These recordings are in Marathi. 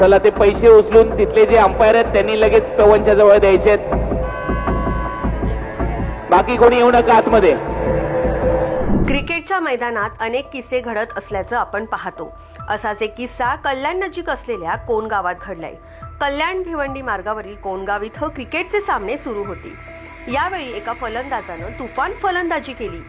चला ते पैसे उचलून तिथले जे अंपायर आहेत त्यांनी लगेच पवनच्या जवळ द्यायचे बाकी कोणी येऊ नका आतमध्ये. क्रिकेटच्या मैदानात अनेक किस्से घडत असल्याचं आपण पाहतो. असाच एक किस्सा कल्याण नजीक असलेल्या कोण गावात घडलाय. कल्याण भिवंडी मार्गावरील कोणगाव इथं क्रिकेटचे सामने सुरू होते. यावेळी एका फलंदाजानं तुफान फलंदाजी केली.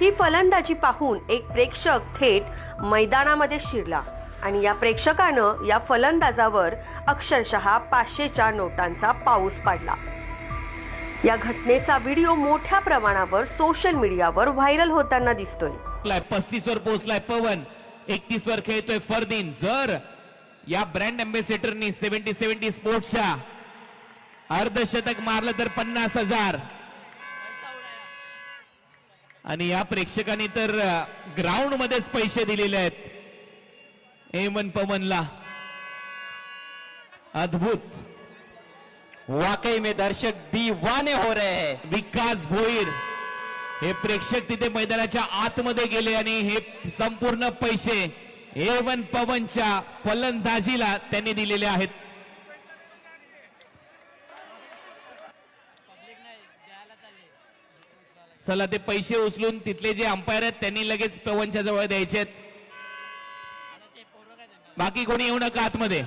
ही फलंदाजी पाहून एक प्रेक्षक थेट मैदानामध्ये शिरला. आणि या प्रेक्षकानं या फलंदाजावर अक्षरशः पाचशेच्या नोटांचा पाऊस पाडला. या घटनेचा व्हिडिओ मोठ्या प्रमाणावर सोशल मीडियावर व्हायरल होताना दिसतोय. पस्तीस वर पोहोचलाय पवन. एकतीस वर खेळतोय फरदीन. जर या ब्रँड अम्बेसेडरनी सेव्हन्टी सेव्हन्टी स्पोर्ट्सच्या अर्धशतक मारलं तर पन्नास हजार. आणि या प्रेक्षकांनी तर ग्राउंड मध्येच पैसे दिलेले आहेत. हेमन पवनला. अद्भुत. वाकई में दर्शक दीवाने हो रहे हैं. विकास भोईर. हे प्रेक्षक तिथे मैदानाच्या आतमध्ये गेले आणि हे संपूर्ण पैसे एवन पवनच्या फलंदाजीला त्यांनी दिलेले आहेत. चला ते पैसे उचलून तिथले जे अंपायर आहेत त्यांनी लगेच पवनच्या जवळ द्यायचे बाकी कोणी येऊ नका आतमध्ये.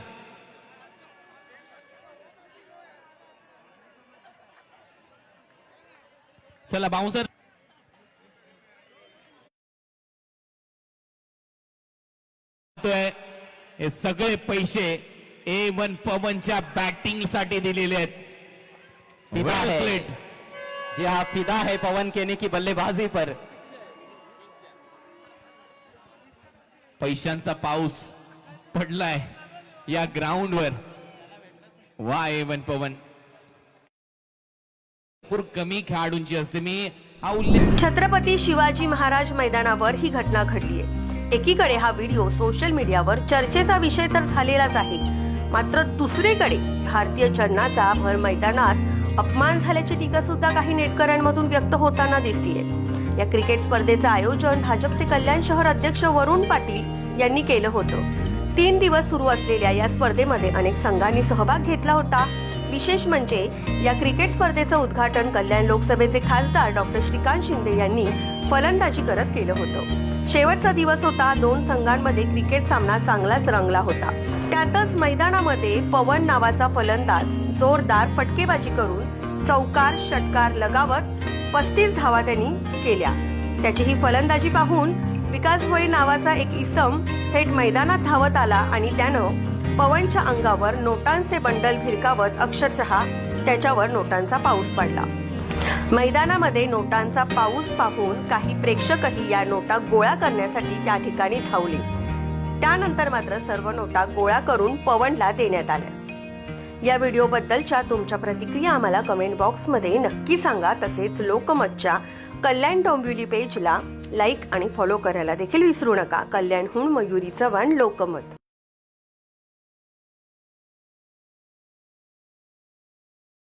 चला बाउन्सर हे सगळे पैसे ए वन पवनच्या बॅटिंगसाठी दिलेले आहेत. फिदा. जी हाँ फिदा है पवन केने की बल्लेबाजी पर. पैशांचा पाऊस. पडलाय या ग्राउंडवर वा एवन वन पवन. कमी खेळाडूंची असते. मी हा उल्लेख छत्रपती शिवाजी महाराज मैदानावर ही घटना घडलीय एकीकडे हा व्हिडिओ सोशल मीडियावर चर्चेचा विषय तर झालेलाच आहे. मात्र दुसरीकडे भारतीय चलनाचा भर मैदानात अपमान झाल्याची टीका सुद्धा काही नेटकऱ्यांमधून व्यक्त होताना दिसतीये. या क्रिकेट स्पर्धेचं आयोजन भाजपचे कल्याण शहर अध्यक्ष वरुण पाटील यांनी केलं होतं. तीन दिवस सुरू असलेल्या या स्पर्धेमध्ये अनेक संघांनी सहभाग घेतला होता. विशेष म्हणजे या क्रिकेट स्पर्धेचं उद्घाटन कल्याण लोकसभेचे खासदार डॉक्टर श्रीकांत शिंदे यांनी फलंदाजी करत केलं होतं. शेवटचा दिवस होता. दोन संघांमध्ये क्रिकेट सामना चांगलाच रंगला होता. त्यातच मैदानामध्ये पवन नावाचा फलंदाज जोरदार फटकेबाजी करून चौकार षटकार लगावत पस्तीस धावा त्यांनी केल्या. त्याची ही फलंदाजी पाहून विकास भोई नावाचा एक इसम थेट मैदानात धावत आला आणि त्यानं पवनच्या अंगावर नोटांचे बंडल भिरकावत अक्षरशः त्याच्यावर नोटांचा पाऊस पडला. मैदानामध्ये नोटांचा पाऊस पाहून काही प्रेक्षकही या नोटा गोळा करण्यासाठी त्या ठिकाणी धावले. त्यानंतर मात्र सर्व नोटा गोळा करून पवनला देण्यात आल्या. या व्हिडिओबद्दलच्या तुमच्या प्रतिक्रिया आम्हाला कमेंट बॉक्समध्ये नक्की सांगा तसेच लोकमतच्या कल्याण डोंबिवली पेजला लाईक आणि फॉलो करायला देखील विसरू नका. कल्याणहून मयुरी चव्हाण लोकमत.